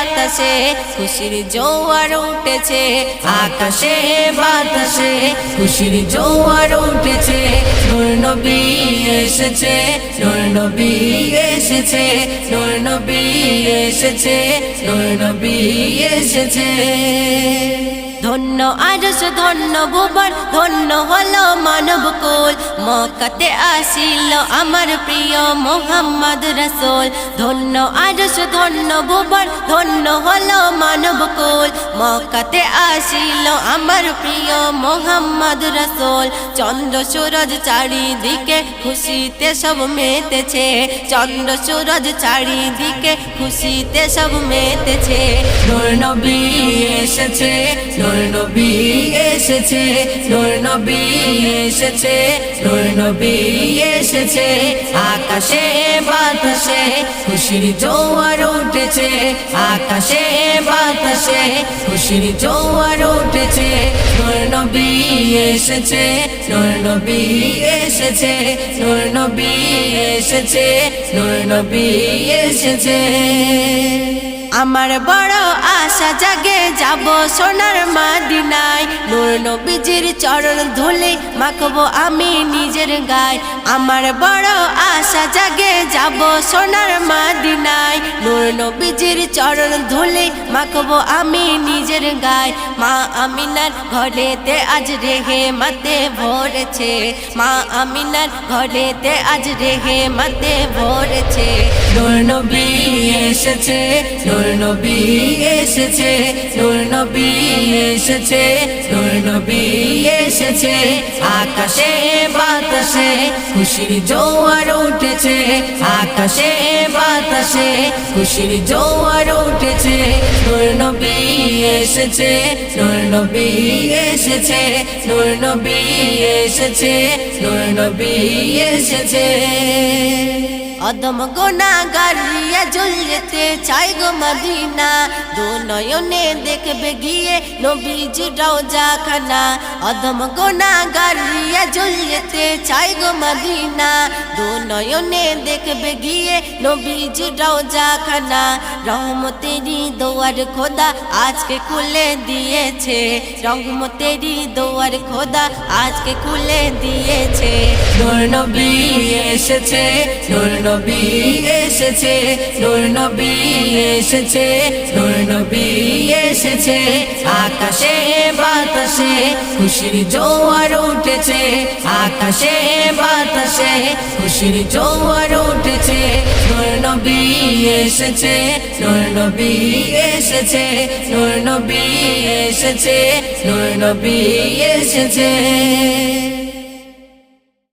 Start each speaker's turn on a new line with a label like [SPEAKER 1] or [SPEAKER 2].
[SPEAKER 1] বাতাসে, খুশির জোয়ার উঠেছে। আকাশে বাতাসে, খুশির জোয়ার উঠেছে। নবী এসেছে নবী এসেছে নবী এসেছে নবী এসেছে। ধন্য আরস ধন্য ভুবন ধন্য হলো মানব কুল। মকাতে আসিল আমার প্রিয় মোহাম্মদ রসোল। ধন্য আরস ধন্য ভুবন ধন্য হলো মানব কুল। মকাতে আসিল আমার প্রিয় মোহাম্মদ রসোল। চন্দ্র সূরজ চারিদিকে খুশিতে সব মেতেছে। চন্দ্র সূরজ চারিদিকে খুশিতে সব মেতেছে। নবী এসেছে নবী এসেছে, নূর নবী এসেছে, নূর নবী এসেছে। আকাশে বাতাসে খুশির জোয়ার উঠেছে, আকাশে বাতাসে খুশির জোয়ার উঠেছে। নূর নবী এসেছে, নূর নবী এসেছে, নূর নবী এসেছে, নূর নবী এসেছে। আমার বড় আশা জাগে যাব সোনার মাদিনায়। নূর নবীজির চরণ ধুলে মাখবো আমি নিজের গায়। আমার বড় আশা জাগে যাব সোনার মাদিনায়। নূর নবীজির চরণ ধুলে মাখবো আমি নিজের গায়। মা আমিনার ঘরেতে আজ রেহে মাতে ভরেছে। মা আমিনার ঘরেতে আজ রেহে মাতে ভরেছে নবী এসেছে নবী এসেছে নবী এসেছে নবী এসেছে। আকাশে বাতাসে খুশির জোয়ার উঠেছে। আকাশে বাতাসে খুশির জোয়ার এসেছে, নূর নবী এসেছে, নূর নবী এসেছে, নূর নবী এসেছে। অদম গোনা গারিয়া জ্বলতে চাই গো মদিনা, দু নয়নে দেখবে গিয়ে নবীজ রওজা খানা অদম গোনা গারিয়া জ্বলতে চাই গো মদিনা, দু নয়নে দেখবে গিয়ে নবীজ রওজা খানা। রহমতেরি দোয়ার খোদা আজকে খুলে দিয়েছে। রহমতেরি দোয়ার খোদা আজকে খুলে দিয়েছে। নূর নবী এসেছে, নূর নবী এসেছে, নূর নবী এসেছে, নূর নবী এসেছে। আকাশে বাতাসে খুশির জোয়ার উঠেছে, আকাশে বাতাসে খুশির জোয়ার উঠেছে নূর নবী এসেছে নূর নবী এসেছে নূর নবী এসেছে নূর নবী এসেছে।